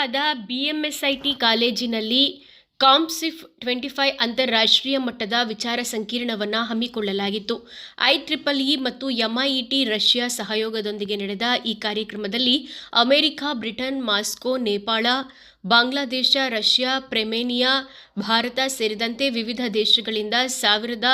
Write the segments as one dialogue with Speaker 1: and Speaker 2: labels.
Speaker 1: ಯಲಹಂಕದ T ಕಾಲೇಜಿನಲ್ಲಿ ಕಾಂಪ್ಸಿಫ್ twenty five ಅಂತಾರಾಷ್ಟ್ರೀಯ ಮಟ್ಟದ ವಿಚಾರ ಸಂಕೀರ್ಣವನ್ನು ಹಮ್ಮಿಕೊಳ್ಳಲಾಗಿತ್ತು. ಐ ಟ್ರಿಪಲ್ ಇ ಮತ್ತು ಎಂಐಇಟಿ ರಷ್ಯಾ ಸಹಯೋಗದೊಂದಿಗೆ ನಡೆದ ಈ ಕಾರ್ಯಕ್ರಮದಲ್ಲಿ America, Britain, Moscow, Nepal, Bangladesh, Russia, ಪ್ರೆಮೇನಿಯಾ, Bharat ಸೇರಿದಂತೆ ವಿವಿಧ ದೇಶಗಳಿಂದ ಸಾವಿರದ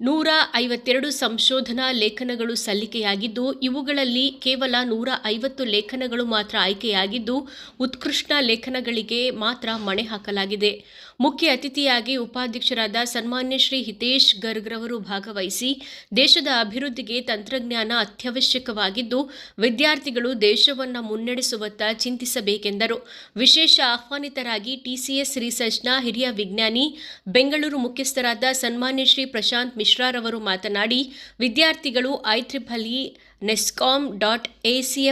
Speaker 1: ನೂರ ಐವತ್ತೆರಡು ಸಂಶೋಧನಾ ಲೇಖನಗಳು ಸಲ್ಲಿಕೆಯಾಗಿದ್ದು, ಇವುಗಳಲ್ಲಿ ಕೇವಲ ನೂರ ಐವತ್ತು ಲೇಖನಗಳು ಮಾತ್ರ ಆಯ್ಕೆಯಾಗಿದ್ದು, ಉತ್ಕೃಷ್ಟ ಲೇಖನಗಳಿಗೆ ಮಾತ್ರ ಮಣೆ ಹಾಕಲಾಗಿದೆ. ಮುಖ್ಯ ಅತಿಥಿಯಾಗಿ ಉಪಾಧ್ಯಕ್ಷರಾದ ಸನ್ಮಾನ್ಯ ಶ್ರೀ ಹಿತೇಶ್ ಗರ್ಗ್ ರವರು ಭಾಗವಹಿಸಿ ದೇಶದ ಅಭಿವೃದ್ಧಿಗೆ ತಂತ್ರಜ್ಞಾನ ಅತ್ಯವಶ್ಯಕವಾಗಿದ್ದು, ವಿದ್ಯಾರ್ಥಿಗಳು ದೇಶವನ್ನು ಮುನ್ನಡೆಸುವತ್ತ ಚಿಂತಿಸಬೇಕೆಂದರು. ವಿಶೇಷ ಆಹ್ವಾನಿತರಾಗಿ ಟಿಸಿಎಸ್ ರಿಸರ್ಚ್ನ ಹಿರಿಯ ವಿಜ್ಞಾನಿ, ಬೆಂಗಳೂರು ಮುಖ್ಯಸ್ಥರಾದ ಸನ್ಮಾನ್ಯ ಶ್ರೀ ಪ್ರಶಾಂತ್ ಮಿಶ್ರಾರವರು ಮಾತನಾಡಿ, ವಿದ್ಯಾರ್ಥಿಗಳು ಐ ನೆಸ್ಕಾಂ ಡಾಟ್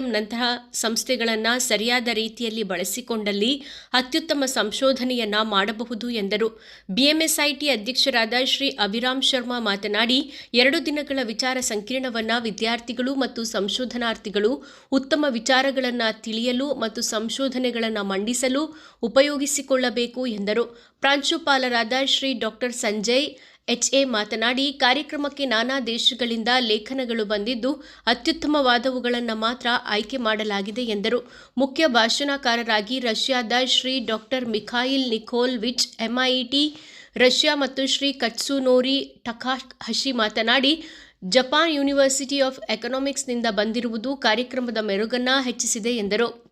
Speaker 1: ನಂತಹ ಸಂಸ್ಥೆಗಳನ್ನು ಸರಿಯಾದ ರೀತಿಯಲ್ಲಿ ಬಳಸಿಕೊಂಡಲ್ಲಿ ಅತ್ಯುತ್ತಮ ಸಂಶೋಧನೆಯನ್ನು ಮಾಡಬಹುದು ಎಂದರು. ಬಿಎಂಎಸ್ಐಟಿ ಅಧ್ಯಕ್ಷರಾದ ಶ್ರೀ ಅಭಿರಾಮ್ ಶರ್ಮಾ ಮಾತನಾಡಿ, ಎರಡು ದಿನಗಳ ವಿಚಾರ ಸಂಕಿರಣವನ್ನು ವಿದ್ಯಾರ್ಥಿಗಳು ಮತ್ತು ಸಂಶೋಧನಾರ್ಥಿಗಳು ಉತ್ತಮ ವಿಚಾರಗಳನ್ನು ತಿಳಿಯಲು ಮತ್ತು ಸಂಶೋಧನೆಗಳನ್ನು ಮಂಡಿಸಲು ಉಪಯೋಗಿಸಿಕೊಳ್ಳಬೇಕು ಎಂದರು. ಪ್ರಾಂಶುಪಾಲರಾದ ಶ್ರೀ ಡಾಕ್ಟರ್ ಸಂಜಯ್ ಎಚ್ಎ ಮಾತನಾಡಿ, ಕಾರ್ಯಕ್ರಮಕ್ಕೆ ನಾನಾ ದೇಶಗಳಿಂದ ಲೇಖನಗಳು ಬಂದಿದ್ದು, ಅತ್ಯುತ್ತಮವಾದವುಗಳನ್ನು ಮಾತ್ರ ಆಯ್ಕೆ ಮಾಡಲಾಗಿದೆ ಎಂದರು. ಮುಖ್ಯ ಭಾಷಣಕಾರರಾಗಿ ರಷ್ಯಾದ Shri doctor Mikhail Nikolaevich MIT Russia ಮತ್ತು ಶ್ರೀ ಕಟ್ಸುನೋರಿ ಟಕಾಹಶಿ ಮಾತನಾಡಿ, ಜಪಾನ್ ಯೂನಿವರ್ಸಿಟಿ ಆಫ್ ಎಕನಾಮಿಕ್ಸ್ನಿಂದ ಬಂದಿರುವುದು ಕಾರ್ಯಕ್ರಮದ ಮೆರುಗನ್ನ ಹೆಚ್ಚಿಸಿದೆ ಎಂದರು.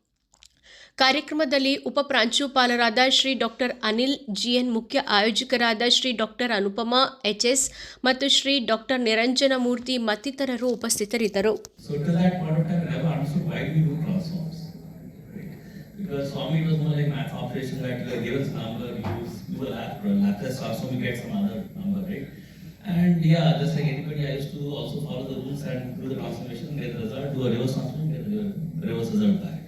Speaker 1: ಕಾರ್ಯಕ್ರಮದಲ್ಲಿ ಉಪ ಪ್ರಾಂಶುಪಾಲರಾದ ಶ್ರೀ ಡಾಕ್ಟರ್ ಅನಿಲ್ ಜಿಎನ್ ಮುಖ್ಯ ಆಯೋಜಕರಾದ Shri doctor Anupama H S ಮತ್ತು ಶ್ರೀ ಡಾಕ್ಟರ್ ನಿರಂಜನ ಮೂರ್ತಿ ಮತ್ತಿತರರು ಉಪಸ್ಥಿತರಿದ್ದರು?
Speaker 2: And yeah, just like anybody, I used to also follow the rules and do the transformation, get the result, do a reverse transformation, get the reverse result back.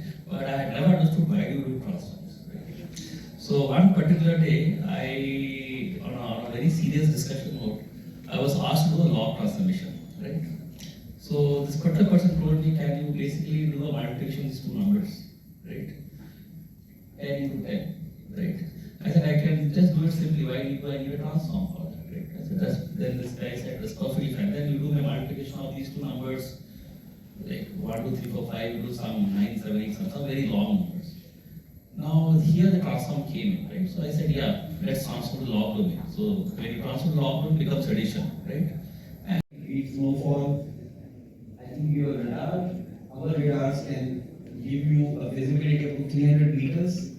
Speaker 2: So one particular day, I, on a, on a very serious discussion mode, I was asked to do a log transformation, right? So this particular person told me, can you basically do a multiplication of these two numbers, right? 10 into 10, right? I said, I can just do it simply, why do I need a transform for that, right? I said, that's, then this guy said, that's perfectly fine, then you do my multiplication of these two numbers, like 1, 2, 3, 4, 5, you do some 9, 7, 8, some, some very long numbers. Now here the transform came in, right? So I said, yeah, let's transform the log domain. So when you transform the log domain, becomes addition, right?
Speaker 3: And feet snowfall. I think your radar, our radars can give you a visibility to 300 meters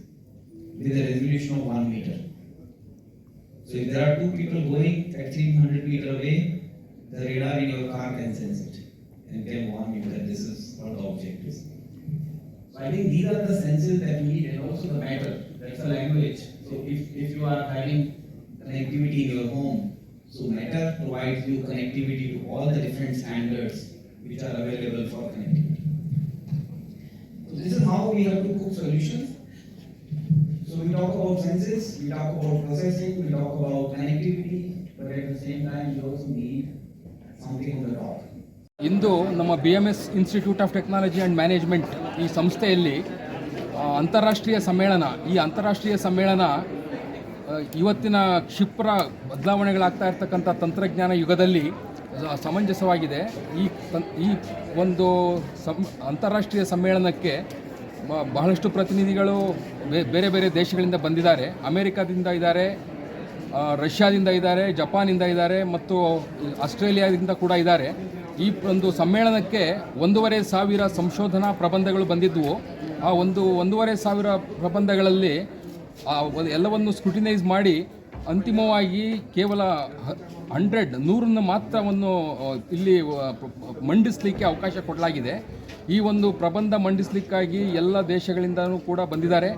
Speaker 3: with a resolution of 1 meter. So if there are two people going at 300 meter away, the radar in your car can sense it and can warn you that this is what the object is. So I think these are the senses that we need different standards which are available for connectivity. So this is how we have to cook solutions. So we talk about senses, we talk about processing, we talk about connectivity, but at the same time, we also need something on the top.
Speaker 4: ಇಂದು ನಮ್ಮ B M S institute of technology and management ಈ ಸಂಸ್ಥೆಯಲ್ಲಿ ಅಂತಾರಾಷ್ಟ್ರೀಯ ಸಮ್ಮೇಳನ ಈ ಅಂತಾರಾಷ್ಟ್ರೀಯ ಸಮ್ಮೇಳನ ಇವತ್ತಿನ ಕ್ಷಿಪ್ರ ಬದಲಾವಣೆಗಳಾಗ್ತಾ ಇರ್ತಕ್ಕಂಥ ತಂತ್ರಜ್ಞಾನ ಯುಗದಲ್ಲಿ ಸಮಂಜಸವಾಗಿದೆ. ಈ ಈ ಒಂದು ಸಮ್ ಅಂತಾರಾಷ್ಟ್ರೀಯ ಸಮ್ಮೇಳನಕ್ಕೆ ಬಹಳಷ್ಟು ಪ್ರತಿನಿಧಿಗಳು ಬೇರೆ ಬೇರೆ ದೇಶಗಳಿಂದ ಬಂದಿದ್ದಾರೆ. ಅಮೇರಿಕಾದಿಂದ ಇದ್ದಾರೆ ರಷ್ಯಾದಿಂದ ಇದ್ದಾರೆ, ಜಪಾನಿಂದ ಇದ್ದಾರೆ ಮತ್ತು ಆಸ್ಟ್ರೇಲಿಯಾದಿಂದ ಕೂಡ ಇದ್ದಾರೆ. ಈ ಒಂದು ಸಮ್ಮೇಳನಕ್ಕೆ ಒಂದೂವರೆ ಸಾವಿರ ಸಂಶೋಧನಾ ಪ್ರಬಂಧಗಳು ಬಂದಿದ್ದವು ಆ ಒಂದು ಒಂದೂವರೆ ಸಾವಿರ ಪ್ರಬಂಧಗಳಲ್ಲಿ ಎಲ್ಲವನ್ನು ಸ್ಕ್ರೂಟಿನೈಸ್ ಮಾಡಿ ಅಂತಿಮವಾಗಿ ಕೇವಲ ಹಂಡ್ರೆಡ್ ನೂರನ್ನು ಮಾತ್ರವನ್ನು ಇಲ್ಲಿ ಮಂಡಿಸಲಿಕ್ಕೆ ಅವಕಾಶ ಕೊಡಲಾಗಿದೆ. ಈ ಒಂದು ಪ್ರಬಂಧ ಮಂಡಿಸಲಿಕ್ಕಾಗಿ ಎಲ್ಲ ದೇಶಗಳಿಂದನೂ ಕೂಡ ಬಂದಿದ್ದಾರೆ.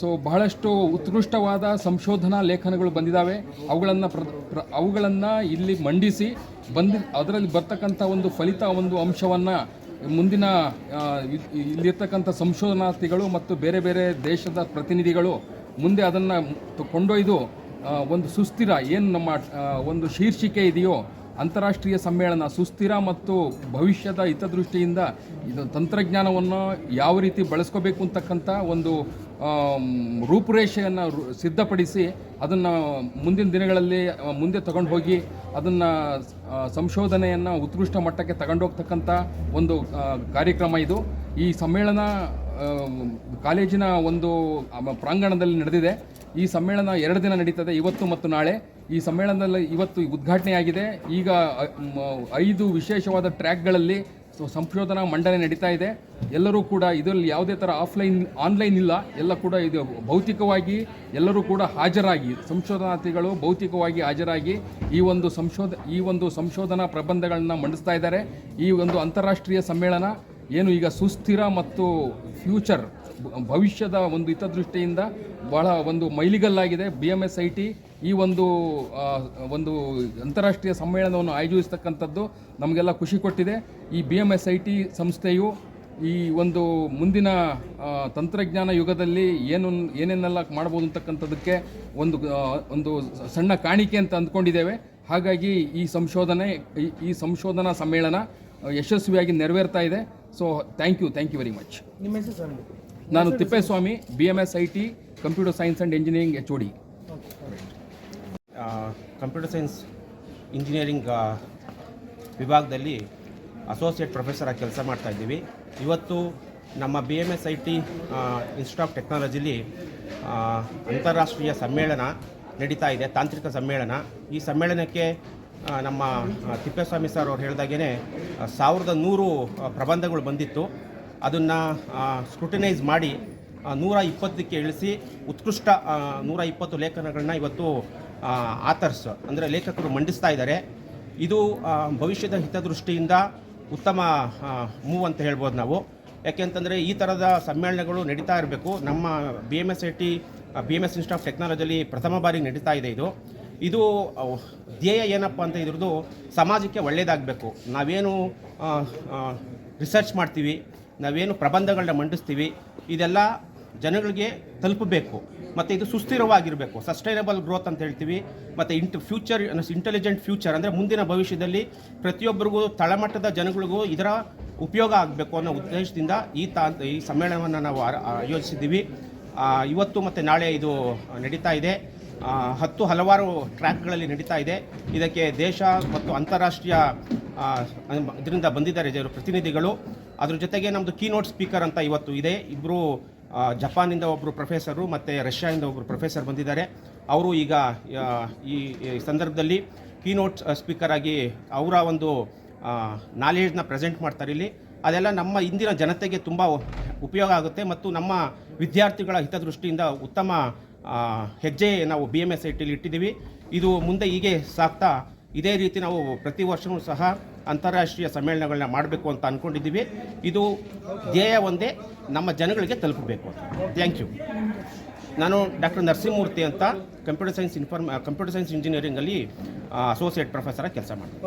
Speaker 4: ಸೊ ಬಹಳಷ್ಟು ಉತ್ಕೃಷ್ಟವಾದ ಸಂಶೋಧನಾ ಲೇಖನಗಳು ಬಂದಿದ್ದಾವೆ ಅವುಗಳನ್ನು ಪ್ರ ಅವುಗಳನ್ನು ಇಲ್ಲಿ ಮಂಡಿಸಿ, ಬಂದಿ, ಅದರಲ್ಲಿ ಬರ್ತಕ್ಕಂಥ ಒಂದು ಫಲಿತ, ಒಂದು ಅಂಶವನ್ನು ಮುಂದಿನ ಇಲ್ಲಿರ್ತಕ್ಕಂಥ ಸಂಶೋಧನಾರ್ಥಿಗಳು ಮತ್ತು ಬೇರೆ ಬೇರೆ ದೇಶದ ಪ್ರತಿನಿಧಿಗಳು ಮುಂದೆ ಅದನ್ನು ಕೊಂಡೊಯ್ದು ಒಂದು ಸುಸ್ಥಿರ, ಏನು ನಮ್ಮ ಒಂದು ಶೀರ್ಷಿಕೆ ಇದೆಯೋ ಅಂತಾರಾಷ್ಟ್ರೀಯ ಸಮ್ಮೇಳನ, ಸುಸ್ಥಿರ ಮತ್ತು ಭವಿಷ್ಯದ ಹಿತದೃಷ್ಟಿಯಿಂದ ಇದು ತಂತ್ರಜ್ಞಾನವನ್ನು ಯಾವ ರೀತಿ ಬಳಸ್ಕೋಬೇಕು ಅಂತಕ್ಕಂಥ ಒಂದು ರೂಪುರೇಷೆಯನ್ನು ಸಿದ್ಧಪಡಿಸಿ ಅದನ್ನು ಮುಂದಿನ ದಿನಗಳಲ್ಲಿ ಮುಂದೆ ತಗೊಂಡು ಹೋಗಿ ಅದನ್ನು ಸಂಶೋಧನೆಯನ್ನು ಉತ್ಕೃಷ್ಟ ಮಟ್ಟಕ್ಕೆ ತಗೊಂಡೋಗ್ತಕ್ಕಂಥ ಒಂದು ಕಾರ್ಯಕ್ರಮ ಇದು. ಈ ಸಮ್ಮೇಳನ ಕಾಲೇಜಿನ ಒಂದು ಪ್ರಾಂಗಣದಲ್ಲಿ ನಡೆದಿದೆ. ಈ ಸಮ್ಮೇಳನ ಎರಡು ದಿನ ನಡೀತದೆ, ಇವತ್ತು ಮತ್ತು ನಾಳೆ. ಈ ಸಮ್ಮೇಳನದಲ್ಲಿ ಇವತ್ತು ಉದ್ಘಾಟನೆಯಾಗಿದೆ ಈಗ ಐದು ವಿಶೇಷವಾದ ಟ್ರ್ಯಾಕ್ಗಳಲ್ಲಿ ಸಂಶೋಧನಾ ಮಂಡನೆ ನಡೀತಾ ಇದೆ. ಎಲ್ಲರೂ ಕೂಡ ಇದರಲ್ಲಿ ಯಾವುದೇ ಥರ ಆಫ್ಲೈನ್, ಆನ್ಲೈನ್ ಇಲ್ಲ. ಎಲ್ಲ ಕೂಡ ಇದು ಭೌತಿಕವಾಗಿ ಎಲ್ಲರೂ ಕೂಡ ಹಾಜರಾಗಿ, ಸಂಶೋಧನಾರ್ಥಿಗಳು ಭೌತಿಕವಾಗಿ ಹಾಜರಾಗಿ ಈ ಒಂದು ಸಂಶೋಧ, ಈ ಒಂದು ಸಂಶೋಧನಾ ಪ್ರಬಂಧಗಳನ್ನ ಮಂಡಿಸ್ತಾ ಇದ್ದಾರೆ. ಈ ಒಂದು ಅಂತಾರಾಷ್ಟ್ರೀಯ ಸಮ್ಮೇಳನ ಏನು ಈಗ ಸುಸ್ಥಿರ ಮತ್ತು ಫ್ಯೂಚರ್, ಭವಿಷ್ಯದ ಒಂದು ಹಿತದೃಷ್ಟಿಯಿಂದ ಬಹಳ ಒಂದು ಮೈಲಿಗಲ್ಲಾಗಿದೆ. B M S I T ಈ ಒಂದು ಒಂದು ಅಂತಾರಾಷ್ಟ್ರೀಯ ಸಮ್ಮೇಳನವನ್ನು ಆಯೋಜಿಸ್ತಕ್ಕಂಥದ್ದು ನಮಗೆಲ್ಲ ಖುಷಿ ಕೊಟ್ಟಿದೆ. ಈ B M S I T ಸಂಸ್ಥೆಯು ಈ ಒಂದು ಮುಂದಿನ ತಂತ್ರಜ್ಞಾನ ಯುಗದಲ್ಲಿ ಏನು, ಏನೇನೆಲ್ಲ ಮಾಡ್ಬೋದು ಅಂತಕ್ಕಂಥದ್ದಕ್ಕೆ ಒಂದು ಒಂದು ಸಣ್ಣ ಕಾಣಿಕೆ ಅಂತ ಅಂದ್ಕೊಂಡಿದ್ದೇವೆ. ಹಾಗಾಗಿ ಈ ಸಂಶೋಧನೆ, ಈ- ಈ ಸಂಶೋಧನಾ ಸಮ್ಮೇಳನ ಯಶಸ್ವಿಯಾಗಿ ನೆರವೇರ್ತಾ ಇದೆ. So thank you thank you very much
Speaker 5: ನಿಮ್ಮ ಹೆಸರು ಸರ್
Speaker 4: ನಾನು Thippeswamy B M S I T computer science and engineering H O D D
Speaker 6: computer science engineering ವಿಭಾಗದಲ್ಲಿ ಅಸೋಸಿಯೇಟ್ ಪ್ರೊಫೆಸರ್ ಆಗಿ ಕೆಲಸ ಮಾಡ್ತಾ ಇದ್ದೀವಿ. ಇವತ್ತು ನಮ್ಮ B M S I T institute of ಟೆಕ್ನಾಲಜಿಲಿ ಅಂತಾರಾಷ್ಟ್ರೀಯ ಸಮ್ಮೇಳನ ನಡೀತಾ ಇದೆ ತಾಂತ್ರಿಕ ಸಮ್ಮೇಳನ. ಈ ಸಮ್ಮೇಳನಕ್ಕೆ ನಮ್ಮ ತಿಪ್ಪೇಸ್ವಾಮಿ ಸರ್ ಅವ್ರು ಹೇಳಿದಾಗೇ ಸಾವಿರದ ನೂರು ಪ್ರಬಂಧಗಳು ಬಂದಿತ್ತು. ಅದನ್ನು ಸ್ಕ್ರೂಟಿನೈಸ್ ಮಾಡಿ ನೂರ ಇಪ್ಪತ್ತಕ್ಕೆ ಇಳಿಸಿ, ಉತ್ಕೃಷ್ಟ ನೂರ ಇಪ್ಪತ್ತು ಲೇಖನಗಳನ್ನ ಇವತ್ತು ಆಥರ್ಸ್ ಅಂದರೆ ಲೇಖಕರು ಮಂಡಿಸ್ತಾ ಇದ್ದಾರೆ. ಇದು ಭವಿಷ್ಯದ ಹಿತದೃಷ್ಟಿಯಿಂದ ಉತ್ತಮ ಮೂವ್ ಅಂತ ಹೇಳ್ಬೋದು ನಾವು. ಯಾಕೆಂತಂದರೆ ಈ ಥರದ ಸಮ್ಮೇಳನಗಳು ನಡೀತಾ ಇರಬೇಕು. ನಮ್ಮ B M S I T B M S institute of ಟೆಕ್ನಾಲಜಿಯಲ್ಲಿ ಪ್ರಥಮ ಬಾರಿಗೆ ನಡೀತಾ ಇದೆ ಇದು. ಇದು ಧ್ಯೇಯ ಏನಪ್ಪ ಅಂತ ಇದ್ರದ್ದು ಸಮಾಜಕ್ಕೆ ಒಳ್ಳೆಯದಾಗಬೇಕು ನಾವೇನು ರಿಸರ್ಚ್ ಮಾಡ್ತೀವಿ, ನಾವೇನು ಪ್ರಬಂಧಗಳನ್ನ ಮಂಡಿಸ್ತೀವಿ, ಇದೆಲ್ಲ ಜನಗಳಿಗೆ ತಲುಪಬೇಕು. ಮತ್ತು ಇದು ಸುಸ್ಥಿರವಾಗಿರಬೇಕು. ಸಸ್ಟೈನಬಲ್ ಗ್ರೋತ್ ಅಂತ ಹೇಳ್ತೀವಿ. ಮತ್ತು ಇಂಟ್ ಫ್ಯೂಚರ್ ಇಂಟೆಲಿಜೆಂಟ್ ಫ್ಯೂಚರ್ ಅಂದರೆ ಮುಂದಿನ ಭವಿಷ್ಯದಲ್ಲಿ ಪ್ರತಿಯೊಬ್ಬರಿಗೂ ತಳಮಟ್ಟದ ಜನಗಳಿಗೂ ಇದರ ಉಪಯೋಗ ಆಗಬೇಕು ಅನ್ನೋ ಉದ್ದೇಶದಿಂದ ಈ ತಾ, ಈ ಸಮ್ಮೇಳನವನ್ನು ನಾವು ಆಯೋಜಿಸಿದ್ದೀವಿ. ಇವತ್ತು ಮತ್ತು ನಾಳೆ ಇದು ನಡೀತಾ ಇದೆ. ಹತ್ತು ಹಲವಾರು ಟ್ರ್ಯಾಕ್ಗಳಲ್ಲಿ ನಡೀತಾ ಇದೆ. ಇದಕ್ಕೆ ದೇಶ ಮತ್ತು ಅಂತಾರಾಷ್ಟ್ರೀಯ ಇದರಿಂದ ಬಂದಿದ್ದಾರೆ ಜನರು, ಪ್ರತಿನಿಧಿಗಳು. ಅದ್ರ ಜೊತೆಗೆ ನಮ್ಮದು ಕೀನೋಟ್ ಸ್ಪೀಕರ್ ಅಂತ ಇವತ್ತು ಇದೆ. ಇಬ್ಬರು ಜಪಾನಿಂದ ಒಬ್ಬರು ಪ್ರೊಫೆಸರು ಮತ್ತು ರಷ್ಯಾದಿಂದ ಒಬ್ಬರು ಪ್ರೊಫೆಸರ್ ಬಂದಿದ್ದಾರೆ. ಅವರು ಈಗ ಈ ಸಂದರ್ಭದಲ್ಲಿ ಕೀನೋಟ್ ಸ್ಪೀಕರ್ ಆಗಿ ಅವರ ಒಂದು ನಾಲೆಡ್ಜ್ನ ಪ್ರೆಸೆಂಟ್ ಮಾಡ್ತಾರೆ ಇಲ್ಲಿ. ಅದೆಲ್ಲ ನಮ್ಮ ಇಂದಿನ ಜನತೆಗೆ ತುಂಬ ಉಪಯೋಗ ಆಗುತ್ತೆ ಮತ್ತು ನಮ್ಮ ವಿದ್ಯಾರ್ಥಿಗಳ ಹಿತದೃಷ್ಟಿಯಿಂದ ಉತ್ತಮ ಹೆಜ್ಜೆ ನಾವು ಬಿ ಎಂ ಎಸ್ ಐ ಇಟ್ಟಿದ್ದೀವಿ. ಇದು ಮುಂದೆ ಹೀಗೆ ಸಾಕ್ತಾ ಇದೇ ರೀತಿ ನಾವು ಪ್ರತಿ ವರ್ಷವೂ ಸಹ ಅಂತಾರಾಷ್ಟ್ರೀಯ ಸಮ್ಮೇಳನಗಳನ್ನ ಮಾಡಬೇಕು ಅಂತ ಅಂದ್ಕೊಂಡಿದ್ದೀವಿ ಇದು ಧ್ಯೇಯ ಒಂದೇ, ನಮ್ಮ ಜನಗಳಿಗೆ ತಲುಪಬೇಕು ಥ್ಯಾಂಕ್ ಯು ನಾನು ಡಾಕ್ಟರ್ ನರಸಿಂಹಮೂರ್ತಿ ಅಂತ computer science inform computer science ಇಂಜಿನಿಯರಿಂಗಲ್ಲಿ associate ಪ್ರೊಫೆಸರಾಗಿ ಕೆಲಸ ಮಾಡ್ತೀನಿ.